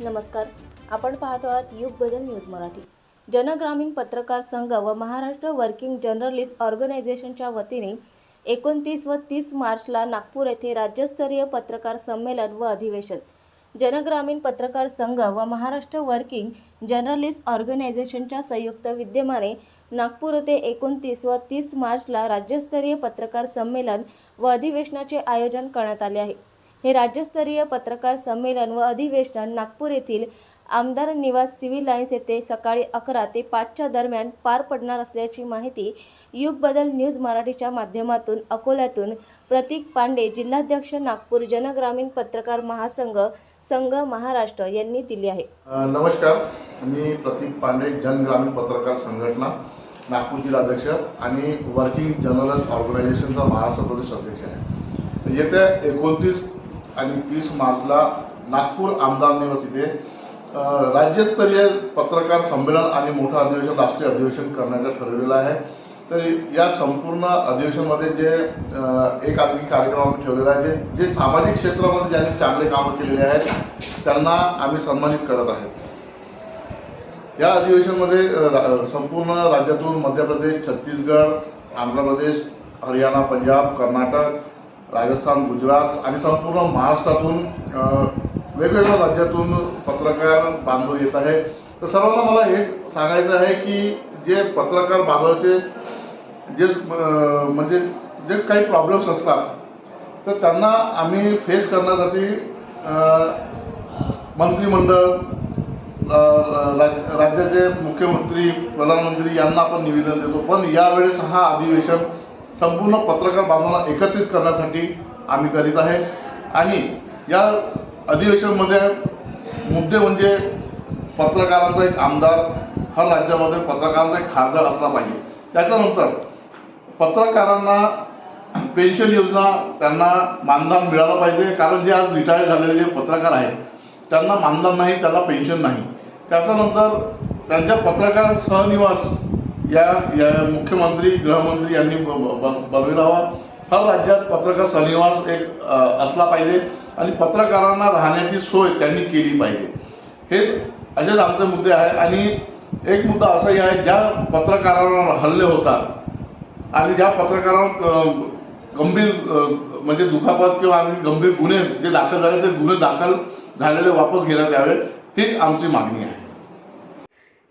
नमस्कार. आपण पाहतो आहात युग बदल न्यूज मराठी. जनग्रामीण पत्रकार संघ व महाराष्ट्र वर्किंग जर्नलिस्ट ऑर्गनायझेशनच्या वतीने एकोणतीस व तीस मार्चला नागपूर येथे राज्यस्तरीय पत्रकार संमेलन व अधिवेशन. जनग्रामीण पत्रकार संघ व महाराष्ट्र वर्किंग जर्नलिस्ट ऑर्गनायझेशनच्या संयुक्त विद्यमाने नागपूर येथे एकोणतीस व तीस मार्चला राज्यस्तरीय पत्रकार संमेलन व अधिवेशनाचे आयोजन करण्यात आले आहे. हे राज्यस्तरीय पत्रकार संमेलन व अधिवेशन नागपूर येथील आमदार निवास सिव्हिल लाईन्स येथे सकाळी अकरा ते पाचच्या दरम्यान पार पडणार असल्याची माहिती युग बदल न्यूज मराठीच्या माध्यमातून अकोल्यातून प्रतीक पांडे जिल्हाध्यक्ष नागपूर जनग्रामीण पत्रकार महासंघ संघ महाराष्ट्र यांनी दिली आहे. नमस्कार. मी प्रतीक पांडे जनग्रामीण पत्रकार संघटना नागपूर जिल्हाध्यक्ष आणि वर्किंग जर्नलिस्ट ऑर्गनायझेशनचा महाराष्ट्र प्रदेश अध्यक्ष आहे. येत्या एकोणतीस आणि तीस मार्चला नागपूर आमदार निवास इथे राज्यस्तरीय पत्रकार संमेलन आणि मोठं अधिवेशन राष्ट्रीय अधिवेशन करण्याचं ठरवलेलं आहे. तर या संपूर्ण अधिवेशनमध्ये जे एक आणखी कार्यक्रम आम्ही ठेवलेला आहे जे जे सामाजिक क्षेत्रामध्ये ज्यांनी चांगले कामं केलेले आहेत त्यांना आम्ही सन्मानित करत आहेत या अधिवेशनमध्ये रा- संपूर्ण राज्यातून मध्य प्रदेश छत्तीसगड आंध्र प्रदेश हरियाणा पंजाब कर्नाटक राजस्थान गुजरात आणि संपूर्ण महाराष्ट्रातून वेगवेगळ्या राज्यातून पत्रकार बांधव येत आहे तर सर्वांना मला हे सांगायचं आहे की जे पत्रकार बांधवाचे जे म्हणजे जे काही प्रॉब्लेम्स असतात तर त्यांना आम्ही फेस करण्यासाठी मंत्रिमंडळ राज- राज्याचे मुख्यमंत्री प्रधानमंत्री यांना आपण निवेदन देतो. पण यावेळेस हा अधिवेशन संपूर्ण पत्रकार बांधवांना एकत्रित करण्यासाठी आम्ही करीत आहे. आणि या अधिवेशनमध्ये मुद्दे म्हणजे पत्रकारांचा एक आमदार हर राज्यामध्ये पत्रकारांचा एक खासदार असला पाहिजे. त्याच्यानंतर पत्रकारांना पेन्शन योजना त्यांना मानधन मिळालं पाहिजे कारण जे आज रिटायर झालेले जे पत्रकार आहेत त्यांना मानधन नाही त्यांना पेन्शन नाही. त्याच्यानंतर त्यांच्या पत्रकार सहनिवास या या मुख्यमंत्री गृहमंत्री यांनी ब- ब- बनविला हवा हर राज्यात पत्रकार सनिवास एक असला पाहिजे आणि पत्रकारांना राहण्याची सोय त्यांनी केली पाहिजे. हे असेच आमचे मुद्दे आहे आणि एक मुद्दा असाही आहे ज्या पत्रकारांवर हल्ले होतात आणि ज्या पत्रकारांवर गंभीर म्हणजे दुखापत किंवा आणि गंभीर गुन्हे जे दाखल झाले ते गुन्हे दाखल झालेले वापस घेण्यात यावे हीच आमची मागणी आहे.